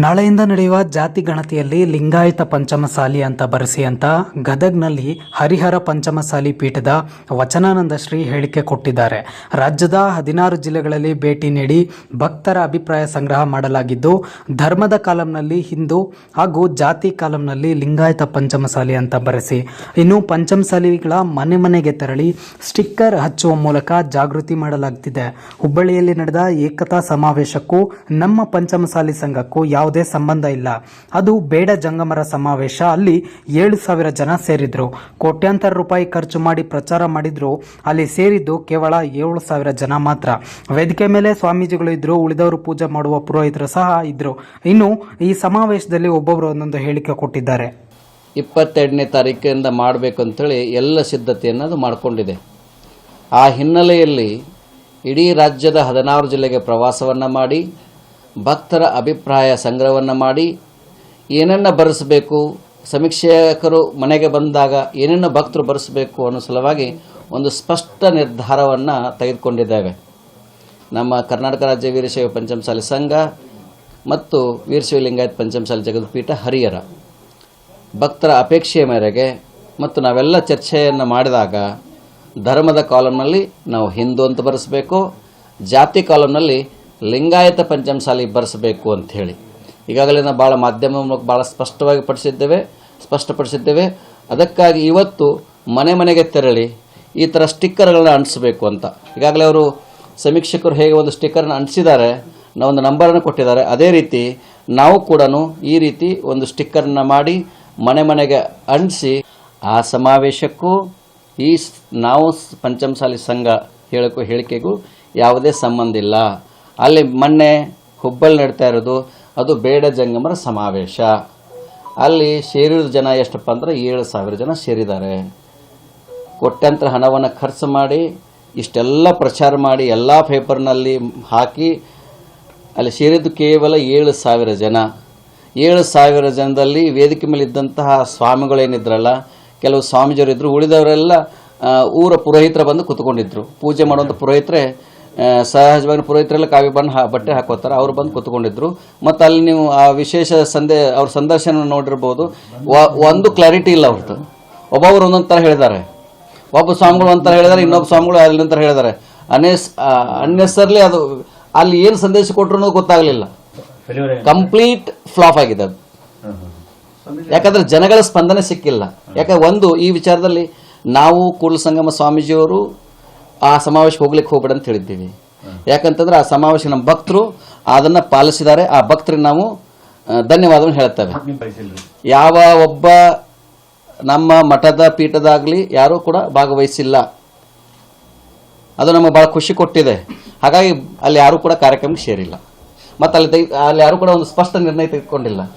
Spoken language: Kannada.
ನಾಳೆಯಿಂದ ನಡೆಯುವ ಜಾತಿ ಗಣತಿಯಲ್ಲಿ ಲಿಂಗಾಯತ ಪಂಚಮಸಾಲಿ ಅಂತ ಬರೆಸಿ ಅಂತ ಗದಗ್ನಲ್ಲಿ ಹರಿಹರ ಪಂಚಮಸಾಲಿ ಪೀಠದ ವಚನಾನಂದ ಶ್ರೀ ಹೇಳಿಕೆ ಕೊಟ್ಟಿದ್ದಾರೆ. ರಾಜ್ಯದ ಹದಿನಾರು ಜಿಲ್ಲೆಗಳಲ್ಲಿ ಭೇಟಿ ನೀಡಿ ಭಕ್ತರ ಅಭಿಪ್ರಾಯ ಸಂಗ್ರಹ ಮಾಡಲಾಗಿದ್ದು, ಧರ್ಮದ ಕಾಲಂನಲ್ಲಿ ಹಿಂದೂ ಹಾಗೂ ಜಾತಿ ಕಾಲಂನಲ್ಲಿ ಲಿಂಗಾಯತ ಪಂಚಮಸಾಲಿ ಅಂತ ಬರೆಸಿ, ಇನ್ನು ಪಂಚಮಸಾಲಿಗಳ ಮನೆ ಮನೆಗೆ ತೆರಳಿ ಸ್ಟಿಕ್ಕರ್ ಹಚ್ಚುವ ಮೂಲಕ ಜಾಗೃತಿ ಮಾಡಲಾಗ್ತಿದೆ. ಹುಬ್ಬಳ್ಳಿಯಲ್ಲಿ ನಡೆದ ಏಕತಾ ಸಮಾವೇಶಕ್ಕೂ ನಮ್ಮ ಪಂಚಮಸಾಲಿ ಸಂಘಕ್ಕೂ ಯಾವುದೇ ಸಂಬಂಧ ಇಲ್ಲ. ಅದು ಬೇಡ ಜಂಗಮರ ಸಮಾವೇಶ. ಅಲ್ಲಿ ಏಳು ಸಾವಿರ ಜನ ಸೇರಿದ್ರು. ಕೋಟ್ಯಾಂತರ ರೂಪಾಯಿ ಖರ್ಚು ಮಾಡಿ ಪ್ರಚಾರ ಮಾಡಿದ್ರು. ಅಲ್ಲಿ ಸೇರಿದ್ದು ಕೇವಲ ಏಳು ಸಾವಿರ ಜನ ಮಾತ್ರ. ವೇದಿಕೆ ಮೇಲೆ ಸ್ವಾಮೀಜಿಗಳು ಇದ್ರು, ಉಳಿದವರು ಪೂಜೆ ಮಾಡುವ ಪುರೋಹಿತರು ಸಹ ಇದ್ರು. ಇನ್ನು ಈ ಸಮಾವೇಶದಲ್ಲಿ ಒಬ್ಬೊಬ್ಬರು ಒಂದೊಂದು ಹೇಳಿಕೆ ಕೊಟ್ಟಿದ್ದಾರೆ. ಇಪ್ಪತ್ತೆರಡನೇ ತಾರೀಕಿನಿಂದ ಮಾಡಬೇಕು ಅಂತೇಳಿ ಎಲ್ಲ ಸಿದ್ಧತೆಯನ್ನು ಅದು ಮಾಡಿಕೊಂಡಿದೆ. ಆ ಹಿನ್ನೆಲೆಯಲ್ಲಿ ಇಡೀ ರಾಜ್ಯದ ಹದಿನಾರು ಜಿಲ್ಲೆಗೆ ಪ್ರವಾಸವನ್ನು ಮಾಡಿ ಭಕ್ತರ ಅಭಿಪ್ರಾಯ ಸಂಗ್ರಹವನ್ನು ಮಾಡಿ ಏನನ್ನ ಬರೆಸಬೇಕು, ಸಮೀಕ್ಷಕರು ಮನೆಗೆ ಬಂದಾಗ ಏನನ್ನ ಭಕ್ತರು ಬರೆಸಬೇಕು ಅನ್ನೋ ಸಲುವಾಗಿ ಒಂದು ಸ್ಪಷ್ಟ ನಿರ್ಧಾರವನ್ನು ತೆಗೆದುಕೊಂಡಿದ್ದೇವೆ. ನಮ್ಮ ಕರ್ನಾಟಕ ರಾಜ್ಯ ವೀರಶೈವ ಪಂಚಮಸಾಲಿ ಸಂಘ ಮತ್ತು ವೀರಶೈವ ಲಿಂಗಾಯತ್ ಪಂಚಮಸಾಲಿ ಜಗದ್ಪೀಠ ಹರಿಹರ. ಭಕ್ತರ ಅಪೇಕ್ಷೆಯ ಮೇರೆಗೆ ಮತ್ತು ನಾವೆಲ್ಲ ಚರ್ಚೆಯನ್ನು ಮಾಡಿದಾಗ ಧರ್ಮದ ಕಾಲಂನಲ್ಲಿ ನಾವು ಹಿಂದೂ ಅಂತ ಬರೆಸಬೇಕು, ಜಾತಿ ಕಾಲಂನಲ್ಲಿ ಲಿಂಗಾಯತ ಪಂಚಮಸಾಲಿ ಬರೆಸಬೇಕು ಅಂತ ಹೇಳಿ. ಈಗಾಗಲೇ ನಾವು ಭಾಳ ಮಾಧ್ಯಮ ಮೂಲಕ ಭಾಳ ಸ್ಪಷ್ಟವಾಗಿ ಪಡಿಸಿದ್ದೇವೆ ಸ್ಪಷ್ಟಪಡಿಸಿದ್ದೇವೆ. ಅದಕ್ಕಾಗಿ ಇವತ್ತು ಮನೆ ಮನೆಗೆ ತೆರಳಿ ಈ ಥರ ಸ್ಟಿಕ್ಕರ್ಗಳನ್ನ ಅಂಟಿಸಬೇಕು ಅಂತ. ಈಗಾಗಲೇ ಅವರು ಸಮೀಕ್ಷಕರು ಹೇಗೆ ಒಂದು ಸ್ಟಿಕ್ಕರ್ನ ಅಂಟಿಸಿದ್ದಾರೆ, ನಾವು ಒಂದು ನಂಬರನ್ನು ಕೊಟ್ಟಿದ್ದಾರೆ. ಅದೇ ರೀತಿ ನಾವು ಕೂಡ ಈ ರೀತಿ ಒಂದು ಸ್ಟಿಕ್ಕರ್ನ ಮಾಡಿ ಮನೆ ಮನೆಗೆ ಅಂಟಿಸಿ ಆ ಸಮಾವೇಶಕ್ಕೂ ಈ ನಾವು ಪಂಚಮಸಾಲಿ ಸಂಘ ಹೇಳಕ್ಕೂ ಹೇಳಿಕೆಗೂ ಯಾವುದೇ ಸಂಬಂಧ ಇಲ್ಲ. ಅಲ್ಲಿ ಮೊನ್ನೆ ಹುಬ್ಬಳ್ಳಿ ನಡೀತಾ ಇರೋದು, ಅದು ಬೇಡ ಜಂಗಮರ ಸಮಾವೇಶ. ಅಲ್ಲಿ ಸೇರಿದ ಜನ ಎಷ್ಟಪ್ಪ ಅಂದ್ರೆ ಏಳು ಸಾವಿರ ಜನ ಸೇರಿದ್ದಾರೆ. ಕೊಟ್ಟಂತ ಹಣವನ್ನು ಖರ್ಚು ಮಾಡಿ, ಇಷ್ಟೆಲ್ಲ ಪ್ರಚಾರ ಮಾಡಿ, ಎಲ್ಲ ಪೇಪರ್ನಲ್ಲಿ ಹಾಕಿ, ಅಲ್ಲಿ ಸೇರಿದ್ದು ಕೇವಲ ಏಳು ಸಾವಿರ ಜನ. ಏಳು ಸಾವಿರ ಜನದಲ್ಲಿ ವೇದಿಕೆ ಮೇಲೆ ಇದ್ದಂತಹ ಸ್ವಾಮಿಗಳೇನಿದ್ರಲ್ಲ ಕೆಲವು ಸ್ವಾಮೀಜಿಯವರು ಇದ್ದರು ಉಳಿದವರೆಲ್ಲ ಊರ ಪುರೋಹಿತರ ಬಂದು ಕುತ್ಕೊಂಡಿದ್ರು. ಪೂಜೆ ಮಾಡುವಂಥ ಪುರೋಹಿತರೆ ಸಹಜವಾಗಿ ಪುರೋಹಿತರೆಲ್ಲ ಕಾವಿ ಬಣ್ಣ ಬಟ್ಟೆ ಹಾಕೋತಾರೆ. ಅವ್ರು ಬಂದು ಕೂತ್ಕೊಂಡಿದ್ರು. ಮತ್ತು ಅಲ್ಲಿ ನೀವು ಆ ವಿಶೇಷ ಸಂದೇ, ಅವ್ರ ಸಂದರ್ಶನ ನೋಡಿರ್ಬೋದು. ಒಂದು ಕ್ಲಾರಿಟಿ ಇಲ್ಲ ಅವ್ರದ್ದು ಒಬ್ಬೊಬ್ರು ಒಂದೊಂದು ಥರ ಹೇಳಿದ್ದಾರೆ. ಒಬ್ಬ ಸ್ವಾಮಿಗಳು ಒಂಥರ ಹೇಳಿದಾರೆ ಇನ್ನೊಬ್ಬ ಸ್ವಾಮಿಗಳು ಅಲ್ಲಿಂತರ ಹೇಳಿದ್ದಾರೆ. ಅನೇಸ್ ಅನ್ನೆಸರ್ಲಿ ಅದು ಅಲ್ಲಿ ಏನು ಸಂದೇಶ ಕೊಟ್ಟರು ಗೊತ್ತಾಗಲಿಲ್ಲ. ಕಂಪ್ಲೀಟ್ ಫ್ಲಾಪ್ ಆಗಿದೆ ಅದು. ಯಾಕಂದ್ರೆ ಜನಗಳ ಸ್ಪಂದನೆ ಸಿಕ್ಕಿಲ್ಲ. ಯಾಕಂದ್ರೆ ಒಂದು, ಈ ವಿಚಾರದಲ್ಲಿ ನಾವು ಕೂಡಲ ಸಂಗಮ ಸ್ವಾಮೀಜಿಯವರು ಆ ಸಮಾವೇಶ ಹೋಗ್ಲಿಕ್ಕೆ ಹೋಗ್ಬೇಡ ಅಂತ ಹೇಳಿದ್ದೀವಿ. ಯಾಕಂತಂದ್ರೆ ಆ ಸಮಾವೇಶ ನಮ್ಮ ಭಕ್ತರು ಅದನ್ನ ಪಾಲಿಸಿದ್ದಾರೆ. ಆ ಭಕ್ತರಿಗೆ ನಾವು ಧನ್ಯವಾದವನ್ನು ಹೇಳ್ತೇವೆ. ಯಾವ ಒಬ್ಬ ನಮ್ಮ ಮಠದ ಪೀಠದಾಗ್ಲಿ ಯಾರೂ ಕೂಡ ಭಾಗವಹಿಸಿಲ್ಲ. ಅದು ನಮಗೆ ಬಹಳ ಖುಷಿ ಕೊಟ್ಟಿದೆ. ಹಾಗಾಗಿ ಅಲ್ಲಿ ಯಾರೂ ಕೂಡ ಕಾರ್ಯಕ್ರಮಕ್ಕೆ ಸೇರಿಲ್ಲ. ಮತ್ತು ಅಲ್ಲಿ ಅಲ್ಲಿ ಯಾರೂ ಕೂಡ ಒಂದು ಸ್ಪಷ್ಟ ನಿರ್ಣಯ ತೆಗೆದುಕೊಂಡಿಲ್ಲ.